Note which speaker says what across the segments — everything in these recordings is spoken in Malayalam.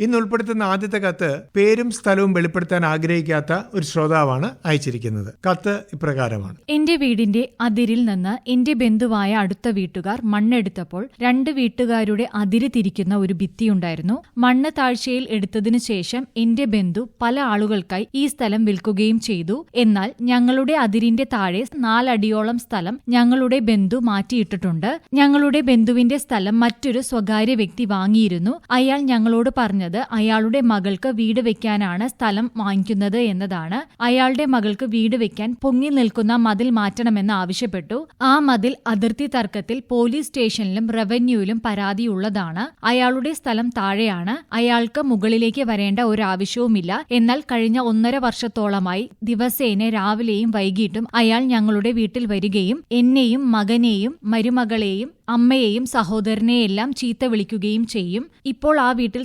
Speaker 1: ഇന്ന് ഉൾപ്പെടുത്തുന്ന ആദ്യത്തെ കത്ത് പേരും സ്ഥലവും വെളിപ്പെടുത്താൻ ആഗ്രഹിക്കാത്ത ഒരു ശ്രോതാവാണ് അയച്ചിരിക്കുന്നത്. കത്ത് ഇപ്രകാരമാണ്.
Speaker 2: എന്റെ വീടിന്റെ അതിരിൽ നിന്ന് എന്റെ ബന്ധുവായ അടുത്ത വീട്ടുകാർ മണ്ണെടുത്തപ്പോൾ രണ്ട് വീട്ടുകാരുടെ അതിര് തിരിക്കുന്ന ഒരു ഭിത്തിയുണ്ടായിരുന്നു മണ്ണ് താഴ്ചയിൽ എടുത്തതിനു ശേഷം എന്റെ ബന്ധു പല ആളുകൾക്കായി ഈ സ്ഥലം വിൽക്കുകയും ചെയ്തു. എന്നാൽ ഞങ്ങളുടെ അതിരിന്റെ താഴെ നാലടിയോളം സ്ഥലം ഞങ്ങളുടെ ബന്ധു മാറ്റിയിട്ടിട്ടുണ്ട്. ഞങ്ങളുടെ ബന്ധുവിന്റെ സ്ഥലം മറ്റൊരു സ്വകാര്യ വ്യക്തി വാങ്ങിയിരുന്നു. അയാൾ ഞങ്ങളോട് പറഞ്ഞത് അയാളുടെ മകൾക്ക് വീട് വെക്കാനാണ് സ്ഥലം വാങ്ങിക്കുന്നത് എന്നതാണ്. അയാളുടെ മകൾക്ക് വീട് വെക്കാൻ പൊങ്ങി നിൽക്കുന്ന മതിൽ മാറ്റണമെന്ന് ആവശ്യപ്പെട്ടു. ആ മതിൽ അതിർത്തി തർക്കത്തിൽ പോലീസ് സ്റ്റേഷനിലും റവന്യൂവിലും പരാതിയുള്ളതാണ്. അയാളുടെ സ്ഥലം താഴെയാണ്. അയാൾക്ക് മുകളിലേക്ക് വരേണ്ട ഒരു ആവശ്യവുമില്ല എന്നാൽ കഴിഞ്ഞ ഒന്നര വർഷത്തോളമായി ദിവസേന രാവിലെയും വൈകിട്ടും അയാൾ ഞങ്ങളുടെ വീട്ടിൽ വരികയും എന്നെയും മകനെയും മരുമകളെയും അമ്മയെയും സഹോദരനെയെല്ലാം ചീത്ത വിളിക്കുകയും ചെയ്യും. ഇപ്പോൾ ആ വീട്ടിൽ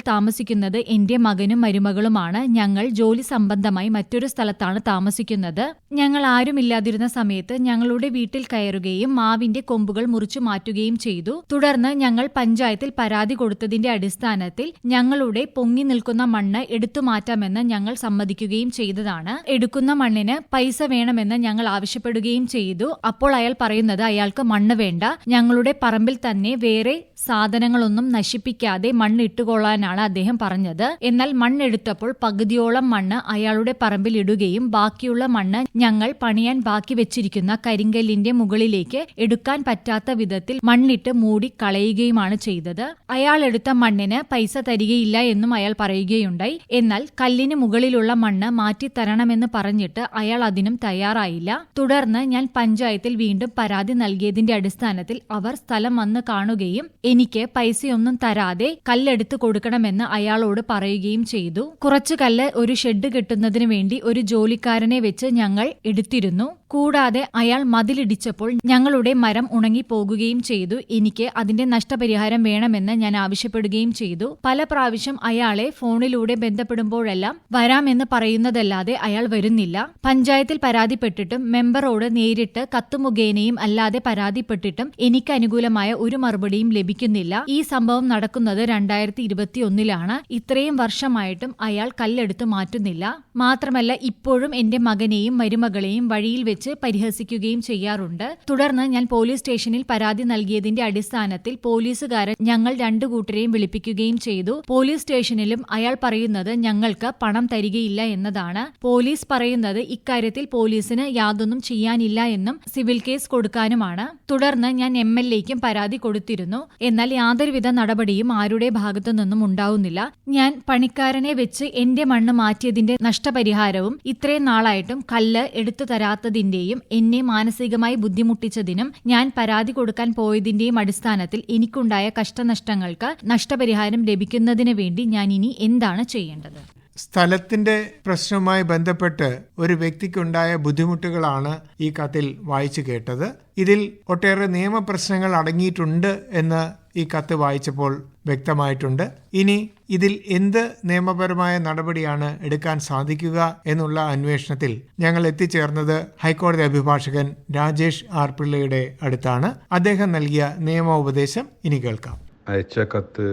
Speaker 2: താമസിക്കുന്നത് എന്റെ മകനും മരുമകളുമാണ്. ഞങ്ങൾ ജോലി സംബന്ധമായി മറ്റൊരു സ്ഥലത്താണ് താമസിക്കുന്നത്. ഞങ്ങൾ ആരുമില്ലാതിരുന്ന സമയത്ത് ഞങ്ങളുടെ വീട്ടിൽ കയറുകയും മാവിന്റെ കൊമ്പുകൾ മുറിച്ചു മാറ്റുകയും ചെയ്തു. തുടർന്ന് ഞങ്ങൾ പഞ്ചായത്തിൽ പരാതി കൊടുത്തതിന്റെ അടിസ്ഥാനത്തിൽ ഞങ്ങളുടെ പൊങ്ങി നിൽക്കുന്ന മണ്ണ് എടുത്തു മാറ്റാമെന്ന് ഞങ്ങൾ സമ്മതിക്കുകയും ചെയ്തതാണ്. എടുക്കുന്ന മണ്ണിന് പൈസ വേണമെന്ന് ഞങ്ങൾ ആവശ്യപ്പെടുകയും ചെയ്തു. അപ്പോൾ അയാൾ പറയുന്നത് അയാൾക്ക് മണ്ണ് വേണ്ട. ഞങ്ങളുടെ പറമ്പിൽ തന്നെ വേറെ സാധനങ്ങളൊന്നും നശിപ്പിക്കാതെ മണ്ണ് ഇട്ടുകൊള്ളാനാണ് അദ്ദേഹം പറഞ്ഞത്. എന്നാൽ മണ്ണെടുത്തപ്പോൾ പകുതിയോളം മണ്ണ് അയാളുടെ പറമ്പിൽ ഇടുകയും ബാക്കിയുള്ള മണ്ണ് ഞങ്ങൾ പണിയാൻ ബാക്കി വെച്ചിരിക്കുന്ന കരിങ്കല്ലിന്റെ മുകളിലേക്ക് എടുക്കാൻ പറ്റാത്ത വിധത്തിൽ മണ്ണിട്ട് മൂടി കളയുകയുമാണ് ചെയ്തത്. അയാൾ എടുത്ത മണ്ണിന് പൈസ തരികയില്ല എന്നും അയാൾ പറയുകയുണ്ടായി. എന്നാൽ കല്ലിന് മുകളിലുള്ള മണ്ണ് മാറ്റി തരണമെന്ന് പറഞ്ഞിട്ട് അയാൾ അതിനും തയ്യാറായില്ല. തുടർന്ന് ഞാൻ പഞ്ചായത്തിൽ വീണ്ടും പരാതി നൽകിയതിന്റെ അടിസ്ഥാനത്തിൽ അവർ സ്ഥലം വന്ന് കാണുകയും എനിക്ക് പൈസയൊന്നും തരാതെ കല്ലെടുത്ത് കൊടുക്കണമെന്ന് അയാളോട് പറയുകയും ചെയ്തു. കുറച്ചു കല്ല് ഒരു ഷെഡ് കെട്ടുന്നതിനു വേണ്ടി ഒരു ജോലിക്കാരനെ വെച്ച് ഞങ്ങൾ എടുത്തിരുന്നു. കൂടാതെ അയാൾ മതിലിടിച്ചപ്പോൾ ഞങ്ങളുടെ മരം ഉണങ്ങിപ്പോകുകയും ചെയ്തു. എനിക്ക് അതിന്റെ നഷ്ടപരിഹാരം വേണമെന്ന് ഞാൻ ആവശ്യപ്പെടുകയും ചെയ്തു. പല പ്രാവശ്യം അയാളെ ഫോണിലൂടെ ബന്ധപ്പെടുമ്പോഴെല്ലാം വരാമെന്ന് പറയുന്നതല്ലാതെ അയാൾ വരുന്നില്ല. പഞ്ചായത്തിൽ പരാതിപ്പെട്ടിട്ടും മെമ്പറോട് നേരിട്ട് കത്തുമുഖേനയും അല്ലാതെ പരാതിപ്പെട്ടിട്ടും എനിക്ക് അനുകൂലമായ ഒരു മറുപടിയും ലഭിക്കുന്നില്ല. ഈ സംഭവം നടക്കുന്നത് രണ്ടായിരത്തി ഇരുപത്തിയൊന്നിലാണ്. ഇത്രയും വർഷമായിട്ടും അയാൾ കല്ലെടുത്ത് മാറ്റുന്നില്ല. മാത്രമല്ല ഇപ്പോഴും എന്റെ മകനെയും മരുമകളെയും വഴിയിൽ വെച്ച് പരിഹസിക്കുകയും ചെയ്യാറുണ്ട്. തുടർന്ന് ഞാൻ പോലീസ് സ്റ്റേഷനിൽ പരാതി നൽകിയതിന്റെ അടിസ്ഥാനത്തിൽ പോലീസുകാരൻ ഞങ്ങൾ രണ്ടു കൂട്ടരെയും വിളിപ്പിക്കുകയും ചെയ്തു. പോലീസ് സ്റ്റേഷനിലും അയാൾ പറയുന്നത് ഞങ്ങൾക്ക് പണം തരികയില്ല എന്നതാണ്. പോലീസ് പറയുന്നത് ഇക്കാര്യത്തിൽ പോലീസിന് യാതൊന്നും ചെയ്യാനില്ല എന്നും സിവിൽ കേസ് കൊടുക്കാനുമാണ്. തുടർന്ന് ഞാൻ എം എൽ എക്കും പരാതി കൊടുത്തിരുന്നു. എന്നാൽ യാതൊരുവിധ നടപടിയും ആരുടെ ഭാഗത്തു നിന്നും ഉണ്ടാവുന്നില്ല. ഞാൻ പണിക്കാരനെ വെച്ച് എന്റെ മണ്ണ് മാറ്റിയതിന്റെ നഷ്ടപരിഹാരവും ഇത്രയും നാളായിട്ടും കല്ല് എടുത്തു തരാത്തതിന്റെയും എന്നെ മാനസികമായി ബുദ്ധിമുട്ടിച്ചതിനും ഞാൻ പരാതി കൊടുക്കാൻ പോയതിന്റെയും അടിസ്ഥാനത്തിൽ എനിക്കുണ്ടായ കഷ്ടനഷ്ടങ്ങൾക്ക് നഷ്ടപരിഹാരം ലഭിക്കുന്നതിന് വേണ്ടി ഞാൻ ഇനി എന്താണ് ചെയ്യേണ്ടത്?
Speaker 1: സ്ഥലത്തിന്റെ പ്രശ്നവുമായി ബന്ധപ്പെട്ട് ഒരു വ്യക്തിക്കുണ്ടായ ബുദ്ധിമുട്ടുകളാണ് ഈ കത്തിൽ വായിച്ചു കേട്ടത്. ഇതിൽ ഒട്ടേറെ നിയമപ്രശ്നങ്ങൾ അടങ്ങിയിട്ടുണ്ട് എന്ന് ഈ കത്ത് വായിച്ചപ്പോൾ വ്യക്തമായിട്ടുണ്ട്. ഇനി ഇതിൽ എന്ത് നിയമപരമായ നടപടിയാണ് എടുക്കാൻ സാധിക്കുക എന്നുള്ള അന്വേഷണത്തിൽ ഞങ്ങൾ എത്തിച്ചേർന്നത് ഹൈക്കോടതി അഭിഭാഷകൻ രാജേഷ് ആർ പിള്ളയുടെ അടുത്താണ്. അദ്ദേഹം നൽകിയ നിയമോപദേശം ഇനി കേൾക്കാം.
Speaker 3: അയച്ച കത്ത്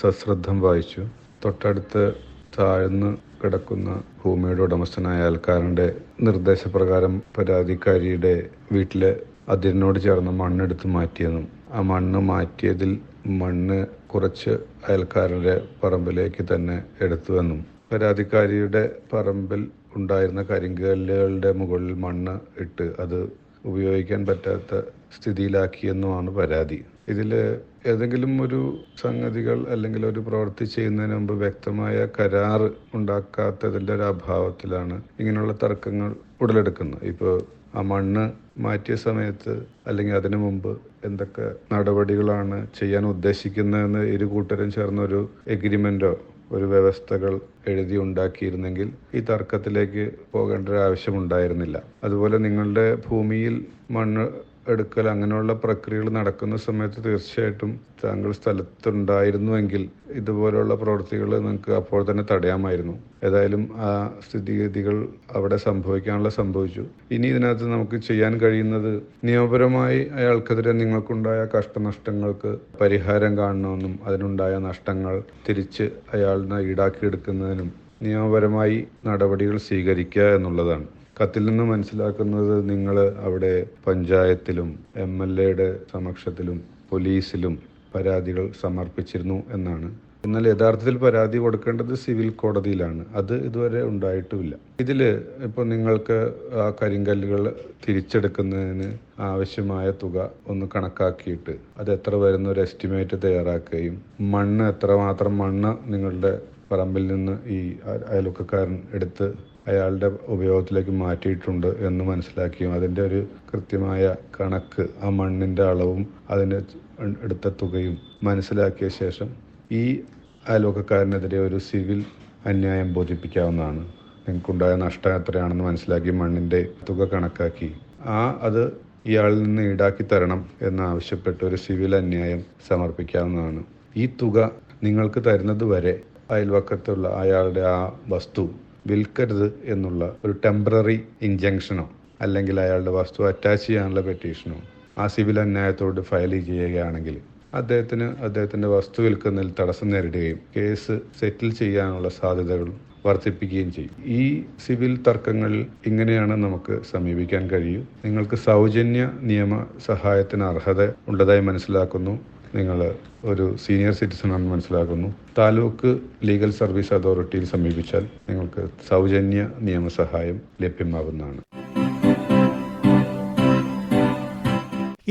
Speaker 3: സശ്രദ്ധം വായിച്ചു. തൊട്ടടുത്ത് താഴ്ന്ന് കിടക്കുന്ന ഭൂമിയുടെ ഉടമസ്ഥനായ അയൽക്കാരന്റെ നിർദ്ദേശപ്രകാരം പരാതിക്കാരിയുടെ വീട്ടിലെ അതിരിനോട് ചേർന്ന് മണ്ണെടുത്ത് മാറ്റിയെന്നും ആ മണ്ണ് മാറ്റിയതിൽ മണ്ണ് കുറച്ച് അയൽക്കാരന്റെ പറമ്പിലേക്ക് തന്നെ എടുത്തുവെന്നും പരാതിക്കാരിയുടെ പറമ്പിൽ ഉണ്ടായിരുന്ന കരിങ്കല്ലുകളുടെ മുകളിൽ മണ്ണ് ഇട്ട് അത് ഉപയോഗിക്കാൻ പറ്റാത്ത സ്ഥിതിയിലാക്കിയെന്നുമാണ് പരാതി. ഇതിൽ ഏതെങ്കിലും ഒരു സംഗതികൾ അല്ലെങ്കിൽ ഒരു പ്രവൃത്തി ചെയ്യുന്നതിന് മുമ്പ് വ്യക്തമായ കരാർ ഉണ്ടാക്കാത്തതിന്റെ ഒരു അഭാവത്തിലാണ് ഇങ്ങനെയുള്ള തർക്കങ്ങൾ ഉടലെടുക്കുന്നത്. ഇപ്പോൾ ആ മണ്ണ് മാറ്റിയ സമയത്ത് അല്ലെങ്കിൽ അതിനു മുമ്പ് എന്തൊക്കെ നടപടികളാണ് ചെയ്യാൻ ഉദ്ദേശിക്കുന്നതെന്ന് ഇരു കൂട്ടരും ചേർന്നൊരു എഗ്രിമെന്റോ ഒരു വ്യവസ്ഥകൾ എഴുതി ഉണ്ടാക്കിയിരുന്നെങ്കിൽ ഈ തർക്കത്തിലേക്ക് പോകേണ്ട ഒരു ആവശ്യമുണ്ടായിരുന്നില്ല അതുപോലെ നിങ്ങളുടെ ഭൂമിയിൽ മണ്ണ് എടുക്കൽ അങ്ങനെയുള്ള പ്രക്രിയകൾ നടക്കുന്ന സമയത്ത് തീർച്ചയായിട്ടും താങ്കൾ സ്ഥലത്തുണ്ടായിരുന്നുവെങ്കിൽ ഇതുപോലുള്ള പ്രവൃത്തികൾ നിങ്ങൾക്ക് അപ്പോൾ തന്നെ തടയാമായിരുന്നു. ഏതായാലും ആ സ്ഥിതിഗതികൾ അവിടെ സംഭവിക്കാനുള്ള സംഭവിച്ചു. ഇനി ഇതിനകത്ത് നമുക്ക് ചെയ്യാൻ കഴിയുന്നത് നിയമപരമായി അയാൾക്കെതിരെ നിങ്ങൾക്കുണ്ടായ കഷ്ടനഷ്ടങ്ങൾക്ക് പരിഹാരം കാണണമെന്നും അതിനുണ്ടായ നഷ്ടങ്ങൾ തിരിച്ച് അയാളിനെ ഈടാക്കിയെടുക്കുന്നതിനും നിയമപരമായി നടപടികൾ സ്വീകരിക്കുക എന്നുള്ളതാണ്. കത്തിൽ നിന്ന് മനസ്സിലാക്കുന്നത് നിങ്ങൾ അവിടെ പഞ്ചായത്തിലും എം എൽ എയുടെ സമക്ഷത്തിലും പോലീസിലും പരാതികൾ സമർപ്പിച്ചിരുന്നു എന്നാണ്. എന്നാൽ യഥാർത്ഥത്തിൽ പരാതി കൊടുക്കേണ്ടത് സിവിൽ കോടതിയിലാണ്. അത് ഇതുവരെ ഉണ്ടായിട്ടുമില്ല ഇതിൽ ഇപ്പോൾ നിങ്ങൾക്ക് ആ കരിങ്കല്ലുകൾ തിരിച്ചെടുക്കുന്നതിന് ആവശ്യമായ തുക ഒന്ന് കണക്കാക്കിയിട്ട് അത് എത്ര വരുന്ന ഒരു എസ്റ്റിമേറ്റ് തയ്യാറാക്കുകയും മണ്ണ് എത്രമാത്രം മണ്ണ് നിങ്ങളുടെ പറമ്പിൽ നിന്ന് ഈ അയൽക്കാരൻ എടുത്ത് അയാളുടെ ഉപയോഗത്തിലേക്ക് മാറ്റിയിട്ടുണ്ട് എന്ന് മനസ്സിലാക്കിയും അതിന്റെ ഒരു കൃത്യമായ കണക്ക് ആ മണ്ണിന്റെ അളവും അതിന്റെ എടുത്ത തുകയും മനസ്സിലാക്കിയ ശേഷം ഈ അയൽവക്കക്കാരനെതിരെ ഒരു സിവിൽ അന്യായം ബോധിപ്പിക്കാവുന്നതാണ്. നിങ്ങൾക്കുണ്ടായ നഷ്ടം എത്രയാണെന്ന് മനസ്സിലാക്കി മണ്ണിന്റെ തുക കണക്കാക്കി. ആ അത് ഇയാളിൽ നിന്ന് ഈടാക്കി തരണം എന്നാവശ്യപ്പെട്ട് ഒരു സിവിൽ അന്യായം സമർപ്പിക്കാവുന്നതാണ്. ഈ തുക നിങ്ങൾക്ക് തരുന്നത് വരെ അയൽവക്കത്തുള്ള അയാളുടെ ആ വസ്തു വിൽക്കരുത് എന്നുള്ള ഒരു ടെമ്പററി ഇഞ്ചങ്ഷനോ അല്ലെങ്കിൽ അയാളുടെ വസ്തു അറ്റാച്ച് ചെയ്യാനുള്ള പെറ്റീഷനോ ആ സിവിൽ അന്യായത്തോട് ഫയൽ ചെയ്യുകയാണെങ്കിൽ അദ്ദേഹത്തിന് അദ്ദേഹത്തിന്റെ വസ്തു വിൽക്കുന്നതിൽ തടസ്സം നേരിടുകയും കേസ് സെറ്റിൽ ചെയ്യാനുള്ള സാധ്യതകൾ വർദ്ധിപ്പിക്കുകയും ചെയ്യും. ഈ സിവിൽ തർക്കങ്ങളിൽ ഇങ്ങനെയാണ് നമുക്ക് സമീപിക്കാൻ കഴിയൂ. നിങ്ങൾക്ക് സൗജന്യ നിയമ സഹായത്തിന് അർഹത ഉള്ളതായി മനസ്സിലാക്കുന്നു. നിങ്ങൾ ഒരു സീനിയർ സിറ്റിസൺ ആണെന്ന് മനസ്സിലാക്കുന്നു. താലൂക്ക് ലീഗൽ സർവീസ് അതോറിറ്റിയിൽ സമീപിച്ചാൽ നിങ്ങൾക്ക് സൗജന്യ നിയമസഹായം ലഭ്യമാകുന്നതാണ്.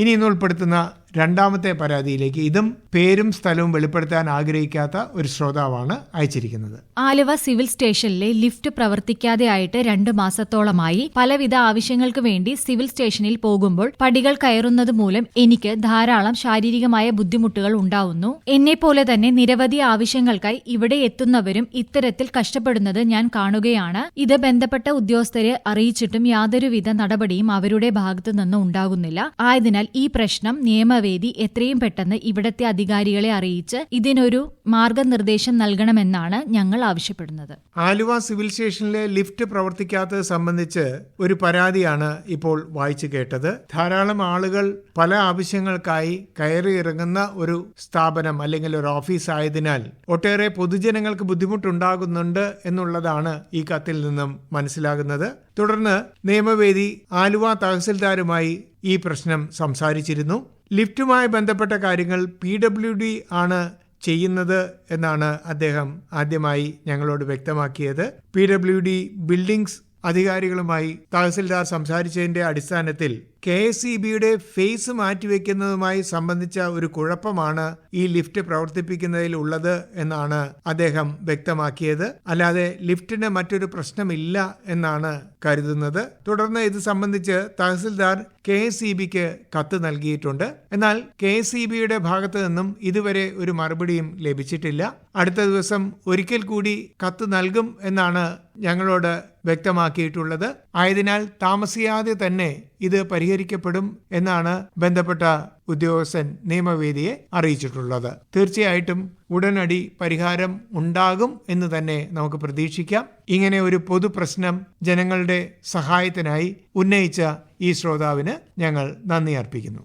Speaker 1: ഇനി ഇന്ന് ഉൾപ്പെടുത്തുന്ന രണ്ടാമത്തെ പരാതിയിലേക്ക് ഇതും പേരും സ്ഥലവും വെളിപ്പെടുത്താൻ ആഗ്രഹിക്കാത്ത ഒരു ശ്രോതാവാണ് അയച്ചിരിക്കുന്നത്.
Speaker 2: ആലുവ സിവിൽ സ്റ്റേഷനിലെ ലിഫ്റ്റ് പ്രവർത്തിക്കാതെ ആയിട്ട് രണ്ടു മാസത്തോളമായി പലവിധ ആവശ്യങ്ങൾക്ക് വേണ്ടി സിവിൽ സ്റ്റേഷനിൽ പോകുമ്പോൾ പടികൾ കയറുന്നത് മൂലം എനിക്ക് ധാരാളം ശാരീരികമായ ബുദ്ധിമുട്ടുകൾ ഉണ്ടാവുന്നു. എന്നെ പോലെ തന്നെ നിരവധി ആവശ്യങ്ങൾക്കായി ഇവിടെ എത്തുന്നവരും ഇത്തരത്തിൽ കഷ്ടപ്പെടുന്നത് ഞാൻ കാണുകയാണ്. ഇത് ബന്ധപ്പെട്ട ഉദ്യോഗസ്ഥരെ അറിയിച്ചിട്ടും യാതൊരുവിധ നടപടിയും അവരുടെ ഭാഗത്തു നിന്ന് ഉണ്ടാകുന്നില്ല. ആയതിനാൽ ഈ പ്രശ്നം നിയമവേദി എത്രയും പെട്ടെന്ന് ഇവിടത്തെ അധികാരികളെ അറിയിച്ച് ഇതിനൊരു മാർഗനിർദ്ദേശം നൽകണമെന്നാണ് ഞങ്ങൾ ആവശ്യപ്പെടുന്നത്.
Speaker 1: ആലുവ സിവിൽ സ്റ്റേഷനിലെ ലിഫ്റ്റ് പ്രവർത്തിക്കാത്തത് സംബന്ധിച്ച് ഒരു പരാതിയാണ് ഇപ്പോൾ വായിച്ചു കേട്ടത്. ധാരാളം ആളുകൾ പല ആവശ്യങ്ങൾക്കായി കയറി ഇറങ്ങുന്ന ഒരു സ്ഥാപനം അല്ലെങ്കിൽ ഒരു ഓഫീസ് ആയതിനാൽ ഒട്ടേറെ പൊതുജനങ്ങൾക്ക് ബുദ്ധിമുട്ടുണ്ടാകുന്നുണ്ട് എന്നുള്ളതാണ് ഈ കത്തിൽ നിന്നും മനസ്സിലാകുന്നത്. തുടർന്ന് നിയമവേദി ആലുവ തഹസിൽദാരുമായി ഈ പ്രശ്നം സംസാരിച്ചിരുന്നു. ലിഫ്റ്റുമായി ബന്ധപ്പെട്ട കാര്യങ്ങൾ പി ഡബ്ല്യു ഡി ആണ് ചെയ്യുന്നത് എന്നാണ് അദ്ദേഹം ആദ്യമായി ഞങ്ങളോട് വ്യക്തമാക്കിയത്. പി ഡബ്ല്യു ഡി ബിൽഡിംഗ്സ് അധികാരികളുമായി തഹസിൽദാർ സംസാരിച്ചതിന്റെ അടിസ്ഥാനത്തിൽ കെ എസ് ഇ ബിയുടെ ഫേസ് മാറ്റിവെക്കുന്നതുമായി സംബന്ധിച്ച ഒരു കുഴപ്പമാണ് ഈ ലിഫ്റ്റ് പ്രവർത്തിപ്പിക്കുന്നതിൽ ഉള്ളത് എന്നാണ് അദ്ദേഹം വ്യക്തമാക്കിയത്. അല്ലാതെ ലിഫ്റ്റിന് മറ്റൊരു പ്രശ്നമില്ല എന്നാണ് കരുതുന്നത്. തുടർന്ന് ഇത് സംബന്ധിച്ച് തഹസിൽദാർ കെ എസ് ഇ ബിക്ക് കത്ത് നൽകിയിട്ടുണ്ട്. എന്നാൽ കെ എസ് ഇ ബിയുടെ ഭാഗത്ത് നിന്നും ഇതുവരെ ഒരു മറുപടിയും ലഭിച്ചിട്ടില്ല. അടുത്ത ദിവസം ഒരിക്കൽ കൂടി കത്ത് നൽകും എന്നാണ് ഞങ്ങളോട് വ്യക്തമാക്കിയിട്ടുള്ളത്. ആയതിനാൽ താമസിയാതെ തന്നെ ഇത് പരിഹരിക്കപ്പെടും എന്നാണ് ബന്ധപ്പെട്ട ഉദ്യോഗസ്ഥൻ നിയമവേദിയെ അറിയിച്ചിട്ടുള്ളത്. തീർച്ചയായിട്ടും ഉടനടി പരിഹാരം ഉണ്ടാകും എന്ന് തന്നെ നമുക്ക് പ്രതീക്ഷിക്കാം. ഇങ്ങനെ ഒരു പൊതു പ്രശ്നം ജനങ്ങളുടെ സഹായത്തിനായി ഉന്നയിച്ച ഈ ശ്രോതാവിന് ഞങ്ങൾ നന്ദി അർപ്പിക്കുന്നു.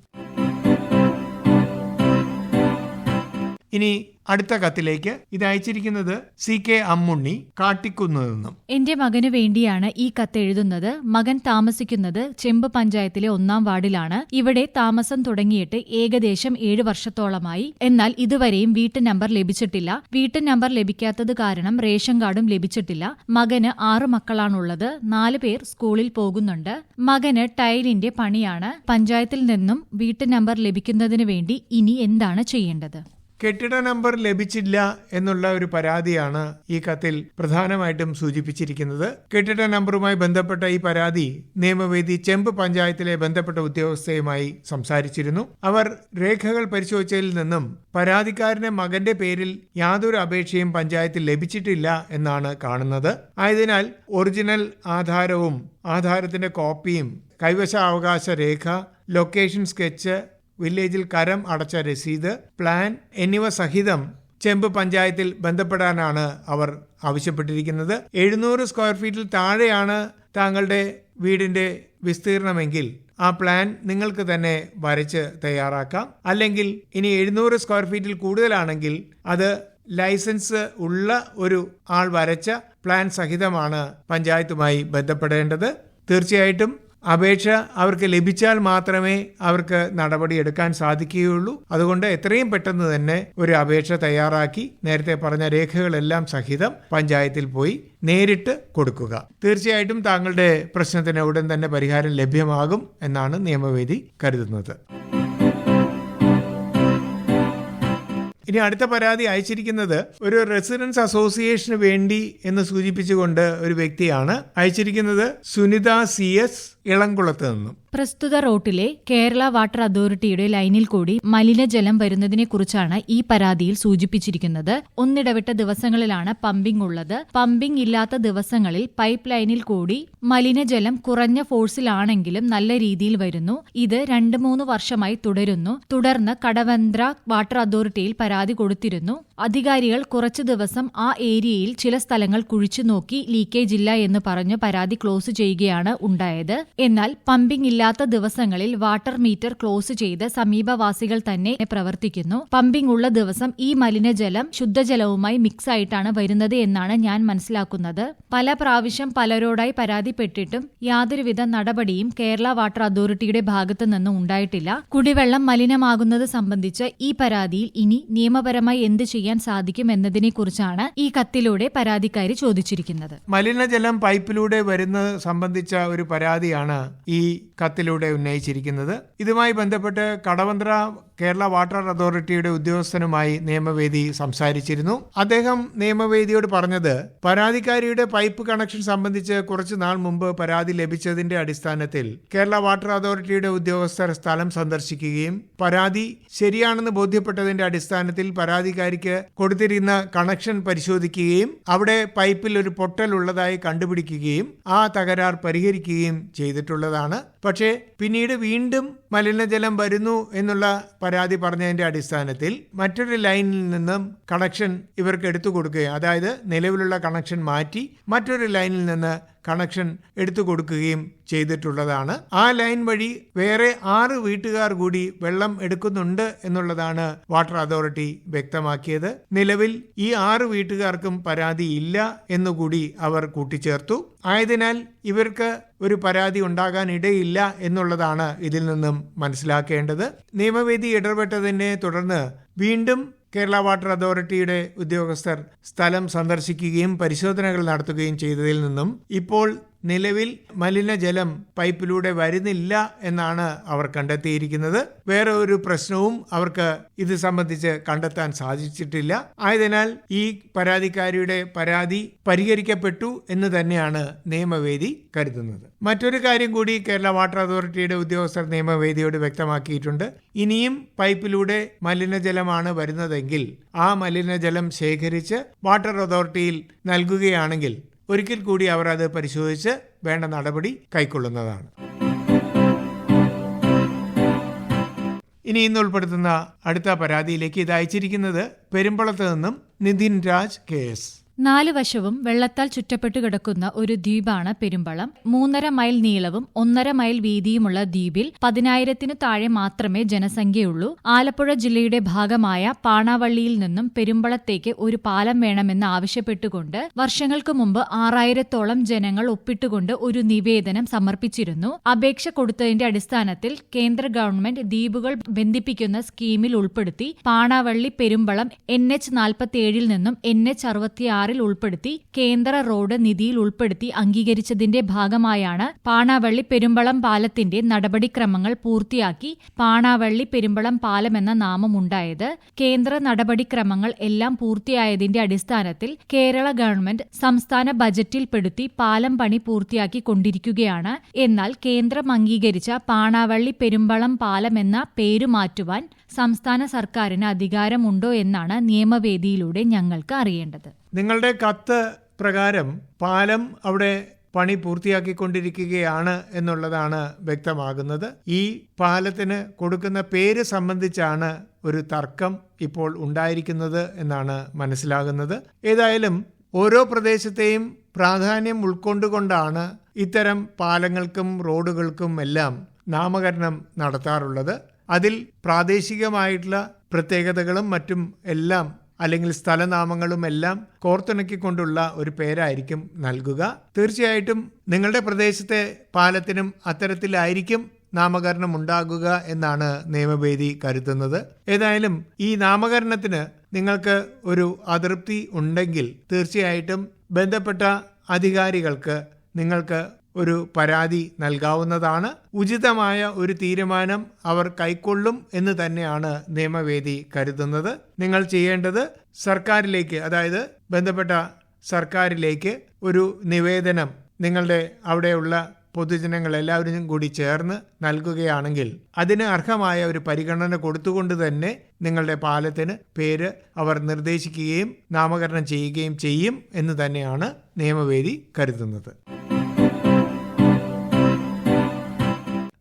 Speaker 1: ഇനി അടുത്ത കത്തിലേക്ക് ഇത് അയച്ചിരിക്കുന്നത് സി കെ അമ്മുണ്ണി കാട്ടിക്കുന്ന് നിന്നും.
Speaker 2: എന്റെ മകന് വേണ്ടിയാണ് ഈ കത്ത് എഴുതുന്നത്. മകൻ താമസിക്കുന്നത് ചെമ്പ് പഞ്ചായത്തിലെ ഒന്നാം വാർഡിലാണ്. ഇവിടെ താമസം തുടങ്ങിയിട്ട് ഏകദേശം ഏഴ് വർഷത്തോളമായി. എന്നാൽ ഇതുവരെയും വീട്ടു നമ്പർ ലഭിച്ചിട്ടില്ല. വീട്ടു നമ്പർ ലഭിക്കാത്തത് കാരണം റേഷൻ കാർഡും ലഭിച്ചിട്ടില്ല. മകന് ആറു മക്കളാണുള്ളത്. നാല് പേർ സ്കൂളിൽ പോകുന്നുണ്ട്. മകന് ടൈലിന്റെ പണിയാണ്. പഞ്ചായത്തിൽ നിന്നും വീട്ടു നമ്പർ ലഭിക്കുന്നതിന് വേണ്ടി ഇനി എന്താണ് ചെയ്യേണ്ടത്?
Speaker 1: കെട്ടിട നമ്പർ ലഭിച്ചില്ല എന്നുള്ള ഒരു പരാതിയാണ് ഈ കത്തിൽ പ്രധാനമായിട്ടും സൂചിപ്പിച്ചിരിക്കുന്നത്. കെട്ടിട നമ്പറുമായി ബന്ധപ്പെട്ട ഈ പരാതി നിയമവേദി ചെമ്പ് പഞ്ചായത്തിലെ ബന്ധപ്പെട്ട ഉദ്യോഗസ്ഥയുമായി സംസാരിച്ചിരുന്നു. അവർ രേഖകൾ പരിശോധിച്ചതിൽ നിന്നും പരാതിക്കാരന്റെ മകന്റെ പേരിൽ യാതൊരു അപേക്ഷയും പഞ്ചായത്തിൽ ലഭിച്ചിട്ടില്ല എന്നാണ് കാണുന്നത്. ആയതിനാൽ ഒറിജിനൽ ആധാരവും ആധാരത്തിന്റെ കോപ്പിയും കൈവശാവകാശ രേഖ ലൊക്കേഷൻ സ്കെച്ച് വില്ലേജിൽ കരം അടച്ച രസീത് പ്ലാൻ എന്നിവ സഹിതം ചെമ്പ് പഞ്ചായത്തിൽ ബന്ധപ്പെടാനാണ് അവർ ആവശ്യപ്പെട്ടിരിക്കുന്നത്. എഴുന്നൂറ് സ്ക്വയർ ഫീറ്റിൽ താഴെയാണ് താങ്കളുടെ വീടിന്റെ വിസ്തീർണമെങ്കിൽ. ആ പ്ലാൻ നിങ്ങൾക്ക് തന്നെ വരച്ച് തയ്യാറാക്കാം. അല്ലെങ്കിൽ ഇനി എഴുന്നൂറ് സ്ക്വയർ ഫീറ്റിൽ കൂടുതലാണെങ്കിൽ അത് ലൈസൻസ് ഉള്ള ഒരു ആൾ വരച്ച പ്ലാൻ സഹിതമാണ് പഞ്ചായത്തുമായി ബന്ധപ്പെടേണ്ടത്. തീർച്ചയായിട്ടും അപേക്ഷ അവർക്ക് ലഭിച്ചാൽ മാത്രമേ അവർക്ക് നടപടി എടുക്കാൻ സാധിക്കുകയുള്ളൂ. അതുകൊണ്ട് എത്രയും പെട്ടെന്ന് തന്നെ ഒരു അപേക്ഷ തയ്യാറാക്കി നേരത്തെ പറഞ്ഞ രേഖകളെല്ലാം സഹിതം പഞ്ചായത്തിൽ പോയി നേരിട്ട് കൊടുക്കുക. തീർച്ചയായിട്ടും താങ്കളുടെ പ്രശ്നത്തിന് ഉടൻ തന്നെ പരിഹാരം ലഭ്യമാകും എന്നാണ് നിയമവേദി കരുതുന്നത്. ഇനി അടുത്ത പരാതി അയച്ചിരിക്കുന്നത് ഒരു റെസിഡൻസ് അസോസിയേഷന് വേണ്ടി എന്ന് സൂചിപ്പിച്ചുകൊണ്ട് ഒരു വ്യക്തിയാണ് അയച്ചിരിക്കുന്നത്. സുനിത സി എസ് ഇളംകുളത്ത് നിന്നും.
Speaker 2: പ്രസ്തുത റോട്ടിലെ കേരള വാട്ടർ അതോറിറ്റിയുടെ ലൈനിൽ കൂടി മലിനജലം വരുന്നതിനെക്കുറിച്ചാണ് ഈ പരാതിയിൽ സൂചിപ്പിച്ചിരിക്കുന്നത്. ഒന്നിടവിട്ട ദിവസങ്ങളിലാണ് പമ്പിംഗ് ഉള്ളത്. പമ്പിംഗ് ഇല്ലാത്ത ദിവസങ്ങളിൽ പൈപ്പ് ലൈനിൽ കൂടി മലിനജലം കുറഞ്ഞ ഫോഴ്സിലാണെങ്കിലും നല്ല രീതിയിൽ വരുന്നു. ഇത് രണ്ട് മൂന്ന് വർഷമായി തുടരുന്നു. തുടർന്ന് കടവന്ത്ര വാട്ടർ അതോറിറ്റിയിൽ പരാതി കൊടുത്തിരുന്നു. അധികാരികൾ കുറച്ചു ദിവസം ആ ഏരിയയിൽ ചില സ്ഥലങ്ങൾ കുഴിച്ചു നോക്കി ലീക്കേജ് ഇല്ല എന്ന് പറഞ്ഞ് പരാതി ക്ലോസ് ചെയ്യുകയാണ് ഉണ്ടായത്. എന്നാൽ പമ്പിംഗ് ഇല്ലാത്ത ദിവസങ്ങളിൽ വാട്ടർ മീറ്റർ ക്ലോസ് ചെയ്ത് സമീപവാസികൾ തന്നെ പ്രവർത്തിക്കുന്നു. പമ്പിംഗ് ഉള്ള ദിവസം ഈ മലിനജലം ശുദ്ധജലവുമായി മിക്സ് ആയിട്ടാണ് വരുന്നത് എന്നാണ് ഞാൻ മനസ്സിലാക്കുന്നത്. പല പ്രാവശ്യം പലരോടായി പരാതിപ്പെട്ടിട്ടും യാതൊരുവിധ നടപടിയും കേരള വാട്ടർ അതോറിറ്റിയുടെ ഭാഗത്തു നിന്ന് ഉണ്ടായിട്ടില്ല. കുടിവെള്ളം മലിനമാകുന്നത് സംബന്ധിച്ച് ഈ പരാതിയിൽ ഇനി നിയമപരമായി എന്ത് ചെയ്യാൻ സാധിക്കും എന്നതിനെക്കുറിച്ചാണ് ഈ കത്തിലൂടെ പരാതിക്കാരി ചോദിച്ചിരിക്കുന്നത്.
Speaker 1: മലിനജലം പൈപ്പിലൂടെ വരുന്നത് സംബന്ധിച്ച ഒരു പരാതിയാണ്. ഈ കത്തിലൂടെ ഉന്നയിച്ചിരിക്കുന്നത്. ഇതുമായി ബന്ധപ്പെട്ട് കടവന്ത്ര കേരള വാട്ടർ അതോറിറ്റിയുടെ ഉദ്യോഗസ്ഥനുമായി നിയമവേദി സംസാരിച്ചിരുന്നു. അദ്ദേഹം നിയമവേദിയോട് പറഞ്ഞത് പരാതിക്കാരിയുടെ പൈപ്പ് കണക്ഷൻ സംബന്ധിച്ച് കുറച്ചു നാൾ മുമ്പ് പരാതി ലഭിച്ചതിന്റെ അടിസ്ഥാനത്തിൽ കേരള വാട്ടർ അതോറിറ്റിയുടെ ഉദ്യോഗസ്ഥർ സ്ഥലം സന്ദർശിക്കുകയും പരാതി ശരിയാണെന്ന് ബോധ്യപ്പെട്ടതിന്റെ അടിസ്ഥാനത്തിൽ പരാതിക്കാരിക്ക് കൊടുത്തിരുന്ന കണക്ഷൻ പരിശോധിക്കുകയും അവിടെ പൈപ്പിൽ ഒരു പൊട്ടൽ ഉള്ളതായി കണ്ടുപിടിക്കുകയും ആ തകരാർ പരിഹരിക്കുകയും ചെയ്തിട്ടുള്ളതാണ്. പക്ഷേ പിന്നീട് വീണ്ടും മലിനജലം വരുന്നു എന്നുള്ള പരാതി പറഞ്ഞതിന്റെ അടിസ്ഥാനത്തിൽ മറ്റൊരു ലൈനിൽ നിന്നും കണക്ഷൻ ഇവർക്ക് എടുത്തു കൊടുക്കുകയും അതായത് നിലവിലുള്ള കണക്ഷൻ മാറ്റി മറ്റൊരു ലൈനിൽ നിന്ന് കണക്ഷൻ എടുത്തു കൊടുക്കുകയും ചെയ്തിട്ടുള്ളതാണ്. ആ ലൈൻ വഴി വേറെ ആറ് വീട്ടുകാർ കൂടി വെള്ളം എടുക്കുന്നുണ്ട് എന്നുള്ളതാണ് വാട്ടർ അതോറിറ്റി വ്യക്തമാക്കിയത്. നിലവിൽ ഈ ആറ് വീട്ടുകാർക്കും പരാതി ഇല്ല എന്നുകൂടി അവർ കൂട്ടിച്ചേർത്തു. ആയതിനാൽ ഇവർക്ക് ഒരു പരാതി ഉണ്ടാകാൻ ഇടയില്ല എന്നുള്ളതാണ് ഇതിൽ നിന്നും മനസ്സിലാക്കേണ്ടത്. നിയമവേദി ഇടപെട്ടതിനെ തുടർന്ന് വീണ്ടും കേരള വാട്ടർ അതോറിറ്റിയുടെ ഉദ്യോഗസ്ഥർ സ്ഥലം സന്ദർശിക്കുകയും പരിശോധനകൾ നടത്തുകയും ചെയ്തതിൽ നിന്നും ഇപ്പോൾ നിലവിൽ മലിനജലം പൈപ്പിലൂടെ വരുന്നില്ല എന്നാണ് അവർ കണ്ടെത്തിയിരിക്കുന്നത്. വേറെ ഒരു പ്രശ്നവും അവർക്ക് ഇത് സംബന്ധിച്ച് കണ്ടെത്താൻ സാധിച്ചിട്ടില്ല. ആയതിനാൽ ഈ പരാതിക്കാരിയുടെ പരാതി പരിഹരിക്കപ്പെട്ടു എന്ന് തന്നെയാണ് നിയമവേദി കരുതുന്നത്. മറ്റൊരു കാര്യം കൂടി കേരള വാട്ടർ അതോറിറ്റിയുടെ ഉദ്യോഗസ്ഥർ നിയമവേദിയോട് വ്യക്തമാക്കിയിട്ടുണ്ട്. ഇനിയും പൈപ്പിലൂടെ മലിനജലമാണ് വരുന്നതെങ്കിൽ ആ മലിനജലം ശേഖരിച്ച് വാട്ടർ അതോറിറ്റിയിൽ നൽകുകയാണെങ്കിൽ ഒരിക്കൽ കൂടി അവർ അത് പരിശോധിച്ച് വേണ്ട നടപടി കൈക്കൊള്ളുന്നതാണ്. ഇനി ഇന്ന് ഉൾപ്പെടുത്തുന്ന അടുത്ത പരാതിയിലേക്ക് ഇത് അയച്ചിരിക്കുന്നത് പെരുമ്പളത്ത് നിന്നും നിതിൻ രാജ് കെ എസ്.
Speaker 2: നാല് വശവും വെള്ളത്താൽ ചുറ്റപ്പെട്ടു കിടക്കുന്ന ഒരു ദ്വീപാണ് പെരുമ്പളം. മൂന്നര മൈൽ നീളവും ഒന്നര മൈൽ വീതിയുമുള്ള ദ്വീപിൽ പതിനായിരത്തിനു താഴെ മാത്രമേ ജനസംഖ്യയുള്ളൂ. ആലപ്പുഴ ജില്ലയുടെ ഭാഗമായ പാണാവള്ളിയിൽ നിന്നും പെരുമ്പളത്തേക്ക് ഒരു പാലം വേണമെന്ന് ആവശ്യപ്പെട്ടുകൊണ്ട് വർഷങ്ങൾക്ക് മുമ്പ് ആറായിരത്തോളം ജനങ്ങൾ ഒപ്പിട്ടുകൊണ്ട് ഒരു നിവേദനം സമർപ്പിച്ചിരുന്നു. അപേക്ഷ കൊടുത്തതിന്റെ അടിസ്ഥാനത്തിൽ കേന്ദ്ര ഗവൺമെന്റ് ദ്വീപുകൾ ബന്ധിപ്പിക്കുന്ന സ്കീമിൽ ഉൾപ്പെടുത്തി പാണാവള്ളി പെരുമ്പളം എൻ എച്ച് നാൽപ്പത്തിയേഴിൽ നിന്നും എൻ എച്ച് അറുപത്തിയാറിൽ ഉൾപ്പെടുത്തി കേന്ദ്ര റോഡ് നിധിയിൽ ഉൾപ്പെടുത്തി അംഗീകരിച്ചതിന്റെ ഭാഗമായാണ് പാണാവള്ളി പെരുമ്പളം പാലത്തിന്റെ നടപടിക്രമങ്ങൾ പൂർത്തിയാക്കി പാണാവള്ളി പെരുമ്പളം പാലം എന്ന നാമമുണ്ടായത്. കേന്ദ്ര നടപടിക്രമങ്ങൾ എല്ലാം പൂർത്തിയായതിന്റെ അടിസ്ഥാനത്തിൽ കേരള ഗവൺമെന്റ് സംസ്ഥാന ബജറ്റിൽപ്പെടുത്തി പാലം പണി പൂർത്തിയാക്കി കൊണ്ടിരിക്കുകയാണ് എന്നാൽ കേന്ദ്രം അംഗീകരിച്ച പാണാവള്ളി പെരുമ്പളം പാലം എന്ന പേരു മാറ്റുവാൻ സംസ്ഥാന സർക്കാരിന് അധികാരമുണ്ടോ എന്നാണ് നിയമവേദിയിലൂടെ ഞങ്ങൾക്ക് അറിയേണ്ടത്.
Speaker 1: നിങ്ങളുടെ കത്ത് പ്രകാരം പാലം അവിടെ പണി പൂർത്തിയാക്കിക്കൊണ്ടിരിക്കുകയാണ് എന്നുള്ളതാണ് വ്യക്തമാകുന്നത്. ഈ പാലത്തിന് കൊടുക്കുന്ന പേര് സംബന്ധിച്ചാണ് ഒരു തർക്കം ഇപ്പോൾ ഉണ്ടായിരിക്കുന്നത് എന്നാണ് മനസ്സിലാകുന്നത്. ഏതായാലും ഓരോ പ്രദേശത്തെയും പ്രാധാന്യം ഉൾക്കൊണ്ടുകൊണ്ടാണ് ഇത്തരം പാലങ്ങൾക്കും റോഡുകൾക്കും എല്ലാം നാമകരണം നടത്താറുള്ളത്. അതിൽ പ്രാദേശികമായിട്ടുള്ള പ്രത്യേകതകളും മറ്റും എല്ലാം അല്ലെങ്കിൽ സ്ഥലനാമങ്ങളും എല്ലാം കോർത്തിണക്കിക്കൊണ്ടുള്ള ഒരു പേരായിരിക്കും നൽകുക. തീർച്ചയായിട്ടും നിങ്ങളുടെ പ്രദേശത്തെ പാലത്തിനും അത്തരത്തിലായിരിക്കും നാമകരണം ഉണ്ടാകുക എന്നാണ് നിയമവേദി കരുതുന്നത്. ഏതായാലും ഈ നാമകരണത്തിന് നിങ്ങൾക്ക് ഒരു അതൃപ്തി ഉണ്ടെങ്കിൽ തീർച്ചയായിട്ടും ബന്ധപ്പെട്ട അധികാരികൾക്ക് നിങ്ങൾക്ക് ഒരു പരാതി നൽകാവുന്നതാണ്. ഉചിതമായ ഒരു തീരുമാനം അവർ കൈക്കൊള്ളും എന്ന് തന്നെയാണ് നിയമവേദി കരുതുന്നത്. നിങ്ങൾ ചെയ്യേണ്ടത് സർക്കാരിലേക്ക് അതായത് ബന്ധപ്പെട്ട സർക്കാരിലേക്ക് ഒരു നിവേദനം നിങ്ങളുടെ അവിടെയുള്ള പൊതുജനങ്ങൾ എല്ലാവരും കൂടി ചേർന്ന് നൽകുകയാണെങ്കിൽ അതിന് അർഹമായ ഒരു പരിഗണന കൊടുത്തുകൊണ്ട് തന്നെ നിങ്ങളുടെ പാലത്തിന് പേര് അവർ നിർദ്ദേശിക്കുകയും നാമകരണം ചെയ്യുകയും ചെയ്യും എന്ന് തന്നെയാണ് നിയമവേദി കരുതുന്നത്.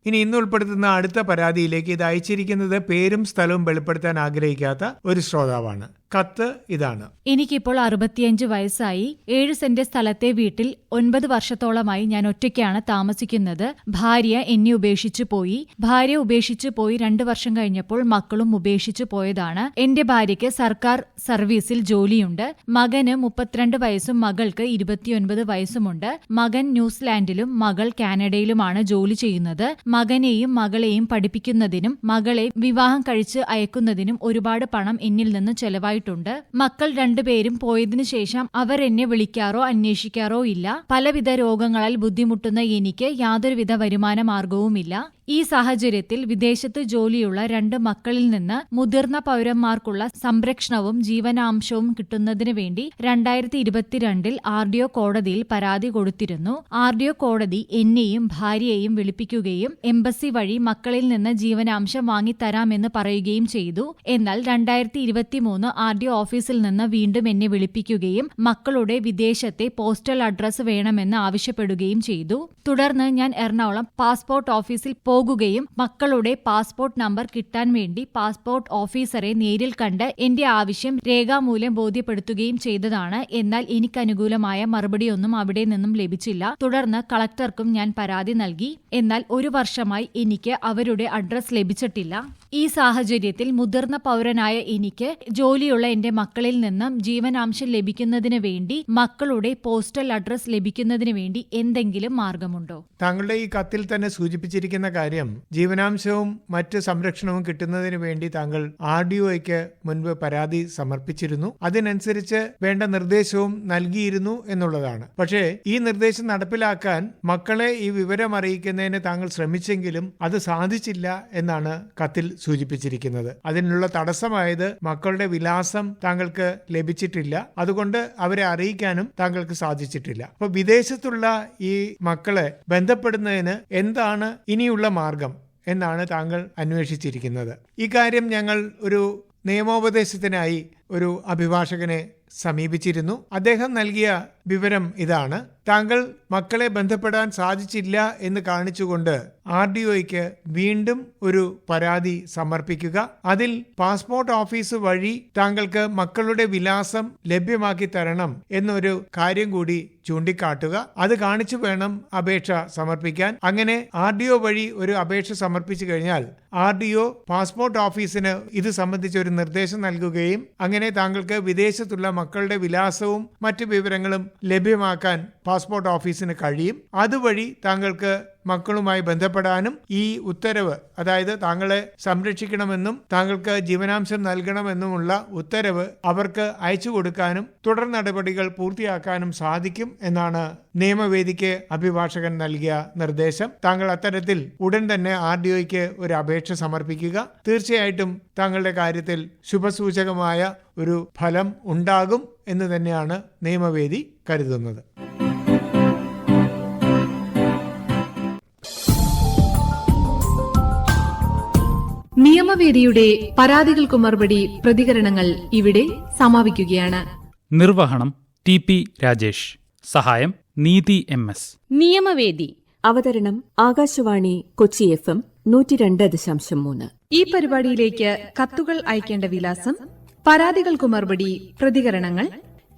Speaker 1: ഇനി ഇന്ന് ഉൾപ്പെടുത്തുന്ന അടുത്ത പരാതിയിലേക്ക് ഇത് അയച്ചിരിക്കുന്നത് പേരും സ്ഥലവും വെളിപ്പെടുത്താൻ ആഗ്രഹിക്കാത്ത ഒരു ശ്രോതാവാണ്. കത്ത് ഇതാണ്.
Speaker 2: എനിക്കിപ്പോൾ അറുപത്തിയഞ്ച് വയസ്സായി. ഏഴ് സെന്റ് സ്ഥലത്തെ വീട്ടിൽ ഒൻപത് വർഷത്തോളമായി ഞാൻ ഒറ്റയ്ക്കാണ് താമസിക്കുന്നത്. ഭാര്യ എന്നെ ഉപേക്ഷിച്ചു പോയി. ഭാര്യ ഉപേക്ഷിച്ചു പോയി രണ്ടു വർഷം കഴിഞ്ഞപ്പോൾ മക്കളും ഉപേക്ഷിച്ചു പോയതാണ്. എന്റെ ഭാര്യയ്ക്ക് സർക്കാർ സർവീസിൽ ജോലിയുണ്ട്. മകന് മുപ്പത്തിരണ്ട് വയസ്സും മകൾക്ക് ഇരുപത്തിയൊൻപത് വയസ്സുമുണ്ട്. മകൻ ന്യൂസിലാൻഡിലും മകൾ കാനഡയിലുമാണ് ജോലി ചെയ്യുന്നത്. മകനെയും മകളെയും പഠിപ്പിക്കുന്നതിനും മകളെ വിവാഹം കഴിച്ച് അയക്കുന്നതിനും ഒരുപാട് പണം എന്നിൽ നിന്ന് ചെലവായിട്ടുണ്ട് മക്കൾ രണ്ടുപേരും പോയതിനു ശേഷം അവർ എന്നെ വിളിക്കാറോ അന്വേഷിക്കാറോ ഇല്ല. പലവിധ രോഗങ്ങളാൽ ബുദ്ധിമുട്ടുന്ന എനിക്ക് യാതൊരുവിധ വരുമാന മാർഗവുമില്ല ഈ സാഹചര്യത്തിൽ വിദേശത്ത് ജോലിയുള്ള രണ്ട് മക്കളിൽ നിന്ന് മുതിർന്ന പൗരന്മാർക്കുള്ള സംരക്ഷണവും ജീവനാംശവും കിട്ടുന്നതിന് വേണ്ടി രണ്ടായിരത്തി ഇരുപത്തിരണ്ടിൽ ആർ ഡി ഒ കോടതിയിൽ പരാതി കൊടുത്തിരുന്നു. ആർഡിഒ കോടതി എന്നെയും ഭാര്യയെയും വിളിപ്പിക്കുകയും എംബസി വഴി മക്കളിൽ നിന്ന് ജീവനാംശം വാങ്ങിത്തരാമെന്ന് പറയുകയും ചെയ്തു. എന്നാൽ രണ്ടായിരത്തി ഇരുപത്തിമൂന്ന് ആർ ഡി ഒ ഓഫീസിൽ നിന്ന് വീണ്ടും എന്നെ വിളിപ്പിക്കുകയും മക്കളുടെ വിദേശത്തെ പോസ്റ്റൽ അഡ്രസ് വേണമെന്ന് ആവശ്യപ്പെടുകയും ചെയ്തു. തുടർന്ന് ഞാൻ എറണാകുളം പാസ്പോർട്ട് ഓഫീസിൽ പോകുകയും മക്കളുടെ പാസ്പോർട്ട് നമ്പർ കിട്ടാൻ വേണ്ടി പാസ്പോർട്ട് ഓഫീസറെ നേരിൽ കണ്ട് എന്റെ ആവശ്യം രേഖാമൂലം ബോധ്യപ്പെടുത്തുകയും ചെയ്തതാണ്. എന്നാൽ എനിക്കനുകൂലമായ മറുപടിയൊന്നും അവിടെ നിന്നും ലഭിച്ചില്ല. തുടർന്ന് കളക്ടർക്കും ഞാൻ പരാതി നൽകി. എന്നാൽ ഒരു വർഷമായി എനിക്ക് അവരുടെ അഡ്രസ് ലഭിച്ചിട്ടില്ല. ഈ സാഹചര്യത്തിൽ മുതിർന്ന പൗരനായ എനിക്ക് ജോലിയുള്ള എന്റെ മക്കളിൽ നിന്നും ജീവനാംശം ലഭിക്കുന്നതിന് വേണ്ടി മക്കളുടെ പോസ്റ്റൽ അഡ്രസ് ലഭിക്കുന്നതിന് വേണ്ടി എന്തെങ്കിലും മാർഗമുണ്ടോ?
Speaker 1: താങ്കളുടെ ഈ കത്തിൽ തന്നെ സൂചിപ്പിച്ചിരിക്കുന്ന കാര്യം ജീവനാംശവും മറ്റ് സംരക്ഷണവും കിട്ടുന്നതിന് വേണ്ടി താങ്കൾ ആർ ഡി മുൻപ് പരാതി സമർപ്പിച്ചിരുന്നു. അതിനനുസരിച്ച് വേണ്ട നിർദ്ദേശവും നൽകിയിരുന്നു എന്നുള്ളതാണ്. പക്ഷേ ഈ നിർദ്ദേശം നടപ്പിലാക്കാൻ മക്കളെ ഈ വിവരം അറിയിക്കുന്നതിന് താങ്കൾ ശ്രമിച്ചെങ്കിലും അത് സാധിച്ചില്ല എന്നാണ് കത്തിൽ സൂചിപ്പിച്ചിരിക്കുന്നത്. അതിനുള്ള തടസ്സമായത് മക്കളുടെ വിലാസം താങ്കൾക്ക് ലഭിച്ചിട്ടില്ല. അതുകൊണ്ട് അവരെ അറിയിക്കാനും താങ്കൾക്ക് സാധിച്ചിട്ടില്ല. അപ്പൊ വിദേശത്തുള്ള ഈ മക്കളെ ബന്ധപ്പെടുന്നതിന് എന്താണ് ഇനിയുള്ള മാർഗം എന്നാണ് താങ്കൾ അന്വേഷിച്ചിരിക്കുന്നത്. ഇക്കാര്യം ഞങ്ങൾ ഒരു നിയമോപദേശത്തിനായി ഒരു അഭിഭാഷകനെ സമീപിച്ചിരുന്നു. അദ്ദേഹം നൽകിയ വിവരം ഇതാണ്. താങ്കൾ മക്കളെ ബന്ധപ്പെടാൻ സാധിച്ചില്ല എന്ന് കാണിച്ചുകൊണ്ട് ആർ ഡി ഒയ്ക്ക് വീണ്ടും ഒരു പരാതി സമർപ്പിക്കുക. അതിൽ പാസ്പോർട്ട് ഓഫീസ് വഴി താങ്കൾക്ക് മക്കളുടെ വിലാസം ലഭ്യമാക്കി തരണം എന്നൊരു കാര്യം കൂടി ചൂണ്ടിക്കാട്ടുക. അത് കാണിച്ചു വേണം അപേക്ഷ സമർപ്പിക്കാൻ. അങ്ങനെ ആർ ഡി ഒ വഴി ഒരു അപേക്ഷ സമർപ്പിച്ചു കഴിഞ്ഞാൽ ആർ ഡി ഒ പാസ്പോർട്ട് ഓഫീസിന് ഇത് സംബന്ധിച്ച് ഒരു നിർദ്ദേശം നൽകുകയും അങ്ങനെ താങ്കൾക്ക് വിദേശത്തുള്ള മക്കളുടെ വിലാസവും മറ്റു വിവരങ്ങളും ലഭ്യമാക്കാൻ പാസ്പോർട്ട് ഓഫീസിന് കഴിയും. അതുവഴി താങ്കൾക്ക് മക്കളുമായി ബന്ധപ്പെടാനും ഈ ഉത്തരവ് അതായത് താങ്കളെ സംരക്ഷിക്കണമെന്നും താങ്കൾക്ക് ജീവനാംശം നൽകണമെന്നുമുള്ള ഉത്തരവ് അവർക്ക് അയച്ചു കൊടുക്കാനും തുടർ നടപടികൾ പൂർത്തിയാക്കാനും സാധിക്കും എന്നാണ് നിയമവേദിക്ക് അഭിഭാഷകൻ നൽകിയ നിർദ്ദേശം. താങ്കൾ അത്തരത്തിൽ ഉടൻ തന്നെ ആർ ഡി ഒരു അപേക്ഷ സമർപ്പിക്കുക. തീർച്ചയായിട്ടും താങ്കളുടെ കാര്യത്തിൽ ശുഭസൂചകമായ ഒരു ഫലം ഉണ്ടാകും എന്ന് തന്നെയാണ് നിയമവേദി കരുതുന്നത്.
Speaker 4: നിയമവേദിയുടെ പരാതികൾക്ക് മറുപടി പ്രതികരണങ്ങൾ ഇവിടെ സമാപിക്കുകയാണ്.
Speaker 5: നിർവഹണം ടി പി രാജേഷ്. സഹായം നീതി എം എസ്.
Speaker 6: നിയമവേദി.
Speaker 7: അവതരണം ആകാശവാണി കൊച്ചി എഫ് എം നൂറ്റി രണ്ട് ദശാംശം മൂന്ന്.
Speaker 4: ഈ പരിപാടിയിലേക്ക് കത്തുകൾ അയക്കേണ്ട വിലാസം പരാതികൾക്ക് മറുപടി പ്രതികരണങ്ങൾ